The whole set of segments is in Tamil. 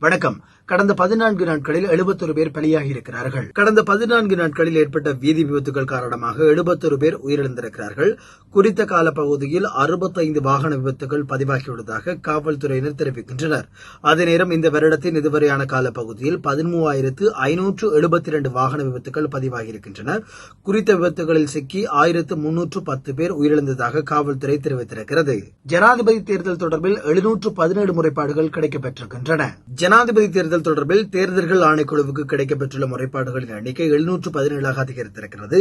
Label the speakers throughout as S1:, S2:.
S1: வணக்கம். கடந்த பதினான்கு நாட்களில் எழுபத்தொரு பேர் பலியாகி இருக்கிறார்கள் கடந்த பதினான்கு நாட்களில் ஏற்பட்ட வீதி விபத்துகள் காரணமாக எழுபத்தொரு பேர் உயிரிழந்திருக்கிறார்கள். குறித்த கால பகுதியில் அறுபத்தைந்து வாகன விபத்துகள் பதிவாகியுள்ளதாக காவல்துறையினர் தெரிவிக்கின்றனர். அதே நேரம் இந்த வருடத்தின் இதுவரையான கால பகுதியில் பதிமூவாயிரத்து ஐநூற்று எழுபத்தி இரண்டு வாகன விபத்துகள் பதிவாகியிருக்கின்றன. குறித்த விபத்துகளில் சிக்கி ஆயிரத்து முன்னூற்று பத்து பேர் உயிரிழந்ததாக காவல்துறை தெரிவித்திருக்கிறது. ஜனாதிபதி தேர்தல் தொடர்பில் எழுநூற்று பதினேழு முறைப்பாடுகள் கிடைக்கப்பெற்றிருக்கின்றன. ஜனாதிபதி தேர்தல் தொடர்பில் தேர்தல்கள் ஆணைக்குழுவுக்கு கிடைக்கப்பெற்றுள்ள முறைப்பாடுகளின் எண்ணிக்கை எழுநூற்று பதினேழாக அதிகரித்திருக்கிறது.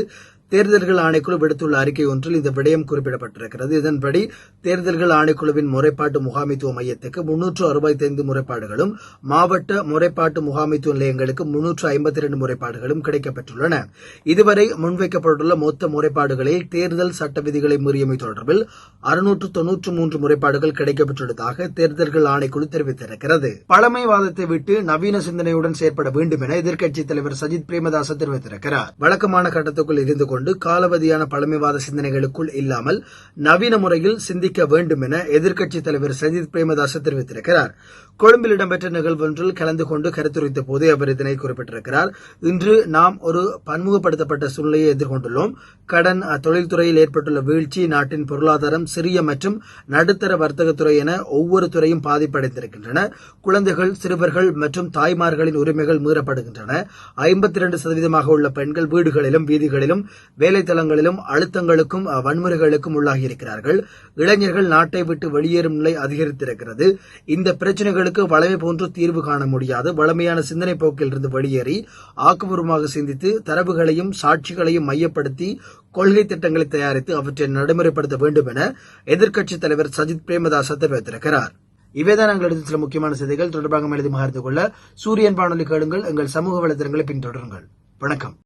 S1: தேர்தல்கள் ஆணைக்குழு விடுத்துள்ள அறிக்கை ஒன்றில் இந்த விடயம் குறிப்பிடப்பட்டிருக்கிறது. இதன்படி தேர்தல்கள் ஆணைக்குழுவின் முறைப்பாட்டு முகாமைத்துவ மையத்துக்கு முன்னூற்று அறுபத்தி ஐந்து முறைப்பாடுகளும் மாவட்ட முறைப்பாட்டு முகாமைத்துவ நிலையங்களுக்கு முன்னூற்று ஐம்பத்தி இரண்டு முறைப்பாடுகளும் கிடைக்கப்பெற்றுள்ளன. இதுவரை முன்வைக்கப்பட்டுள்ள மொத்த முறைப்பாடுகளில் தேர்தல் சட்ட விதிகளை மீறியமை தொடர்பில் அறுநூற்று தொன்னூற்று மூன்று முறைப்பாடுகள் கிடைக்கப்பெற்றுள்ளதாக தேர்தல்கள் ஆணைக்குழு தெரிவித்திருக்கிறது. பழமைவாதத்தை விட்டு நவீன சிந்தனையுடன் செயற்பட வேண்டும் என எதிர்க்கட்சித் தலைவர் சஜித் பிரேமதாச தெரிவித்திருக்கிறார். வழக்கமான கட்டத்துக்குள் இருந்து கொண்டு காலவதியான பழமைவாத சிந்தனைகளுக்குள் இல்லாமல் நவீன முறையில் சிந்திக்க வேண்டும் என எதிர்க்கட்சித் தலைவர் சஜித் பிரேமதாச தெரிவித்திருக்கிறார். கொழும்பில் இடம்பெற்ற நிகழ்வொன்றில் கலந்து கொண்டு கருத்துரைத்த போது அவர் இதனை குறிப்பிட்டிருக்கிறார். இன்று நாம் ஒரு பன்முகப்படுத்தப்பட்ட சூழ்நிலையை எதிர்கொண்டுள்ளோம். கடன் தொழில்துறையில் ஏற்பட்டுள்ள வீழ்ச்சி நாட்டின் பொருளாதாரம் சிறிய மற்றும் நடுத்தர வர்த்தகத்துறை என ஒவ்வொரு துறையும் பாதிப்படைந்திருக்கின்றன. குழந்தைகள் சிறுவர்கள் மற்றும் தாய்மார்களின் உரிமைகள் மீறப்படுகின்றன. ஐம்பத்தி இரண்டு சதவீதமாக உள்ள பெண்கள் வீடுகளிலும் வீதிகளிலும் வேலைத்தளங்களிலும் அழுத்தங்களுக்கும் வன்முறைகளுக்கும் உள்ளாகி இருக்கிறார்கள். இளைஞர்கள் நாட்டை விட்டு வெளியேறும் நிலை அதிகரித்திருக்கிறது. இந்த பிரச்சனைகளுக்கு வளமை போன்று தீர்வு காண முடியாது. வளமையான சிந்தனை போக்கில் இருந்து வெளியேறி ஆக்கப்பூர்வமாக சிந்தித்து தரவுகளையும் சாட்சிகளையும் மையப்படுத்தி கொள்கை திட்டங்களை தயாரித்து அவற்றை நடைமுறைப்படுத்த வேண்டும் என எதிர்க்கட்சித் தலைவர் சஜித் பிரேமதாச தெரிவித்திருக்கிறார். இவைதான் எங்கள் சில முக்கியமான செய்திகள். தொடர்பாக எழுதி மகிழ்ந்து கொள்ள சூரியன் வானொலி கேளுங்கள். எங்கள் சமூக வலைதளங்களை பின்தொடருங்கள். வணக்கம்.